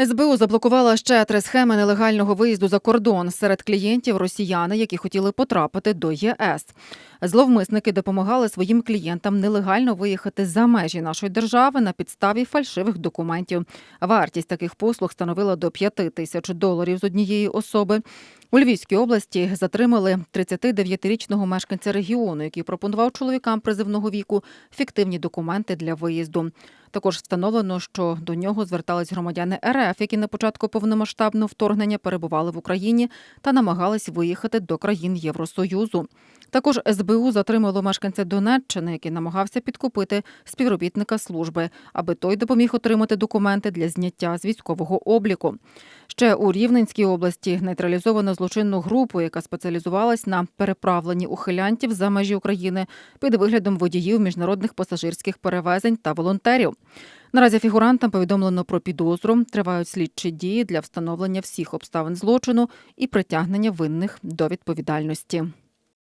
СБУ заблокувала ще три схеми нелегального виїзду за кордон серед клієнтів росіяни, які хотіли потрапити до ЄС. Зловмисники допомагали своїм клієнтам нелегально виїхати за межі нашої держави на підставі фальшивих документів. Вартість таких послуг становила до 5 тисяч доларів з однієї особи. У Львівській області затримали 39-річного мешканця регіону, який пропонував чоловікам призивного віку фіктивні документи для виїзду. Також встановлено, що до нього звертались громадяни РФ, які на початку повномасштабного вторгнення перебували в Україні та намагались виїхати до країн Євросоюзу. Також СБУ затримало мешканця Донеччини, який намагався підкупити співробітника служби, аби той допоміг отримати документи для зняття з військового обліку. Ще у Рівненській області нейтралізовано злочинну групу, яка спеціалізувалась на переправленні ухилянтів за межі України під виглядом водіїв міжнародних пасажирських перевезень та волонтерів. Наразі фігурантам повідомлено про підозру. Тривають слідчі дії для встановлення всіх обставин злочину і притягнення винних до відповідальності.